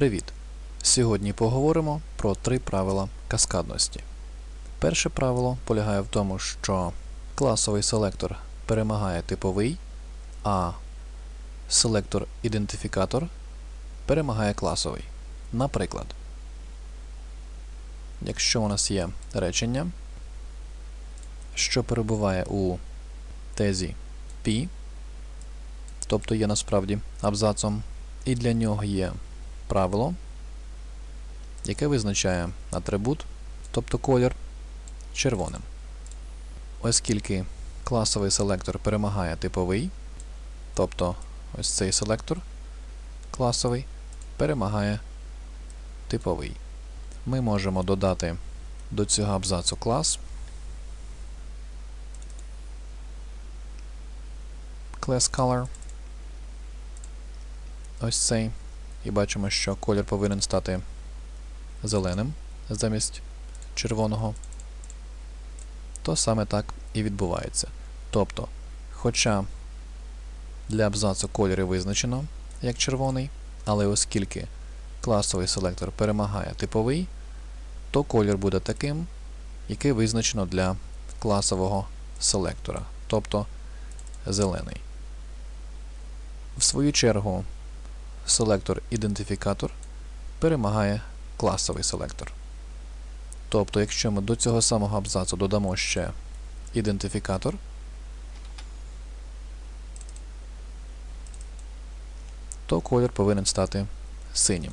Привіт! Сьогодні поговоримо про три правила каскадності. Перше правило полягає в тому, що класовий селектор перемагає типовий, а селектор-ідентифікатор перемагає класовий. Наприклад, якщо у нас є речення, що перебуває у тезі P, тобто є насправді абзацом, і для нього є правило, яке визначає атрибут, тобто колір, червоним. Оскільки класовий селектор перемагає типовий, тобто ось цей селектор класовий перемагає типовий. Ми можемо додати до цього абзацу клас. Class color. Ось цей. І бачимо, що колір повинен стати зеленим замість червоного. То саме так і відбувається. Тобто, хоча для абзацу кольори визначено як червоний, але оскільки класовий селектор перемагає типовий, то колір буде таким, який визначено для класового селектора, тобто зелений. В свою чергу, селектор-ідентифікатор перемагає класовий селектор. Тобто, якщо ми до цього самого абзацу додамо ще ідентифікатор, то колір повинен стати синім.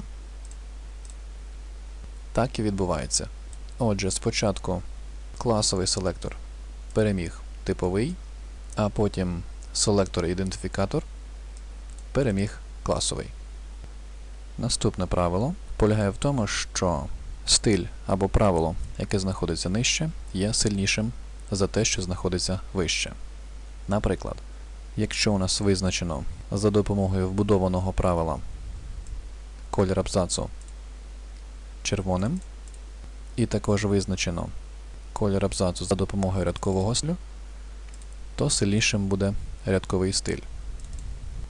Так і відбувається. Отже, спочатку класовий селектор переміг типовий, а потім селектор-ідентифікатор переміг класовий. Наступне правило полягає в тому, що стиль або правило, яке знаходиться нижче, є сильнішим за те, що знаходиться вище. Наприклад, якщо у нас визначено за допомогою вбудованого правила колір абзацу червоним, і також визначено колір абзацу за допомогою рядкового стилю, то сильнішим буде рядковий стиль.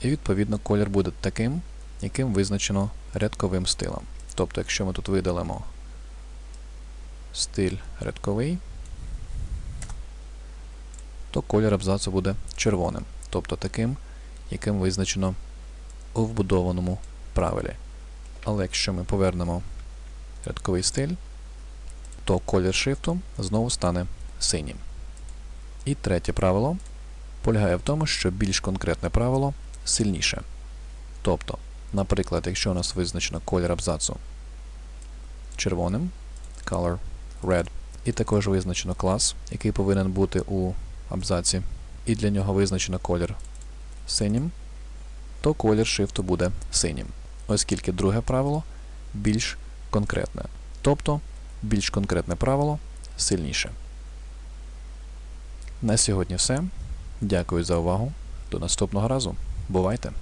І відповідно колір буде таким, яким визначено рядковим стилем. Тобто, якщо ми тут видалимо стиль рядковий, то колір абзацу буде червоним, тобто таким, яким визначено у вбудованому правилі. Але якщо ми повернемо рядковий стиль, то колір шрифту знову стане синім. І третє правило полягає в тому, що більш конкретне правило сильніше. Тобто, наприклад, якщо у нас визначено колір абзацу червоним, color red, і також визначено клас, який повинен бути у абзаці, і для нього визначено колір синім, то колір шрифту буде синім, оскільки друге правило більш конкретне. Тобто, більш конкретне правило сильніше. На сьогодні все. Дякую за увагу. До наступного разу. Бувайте!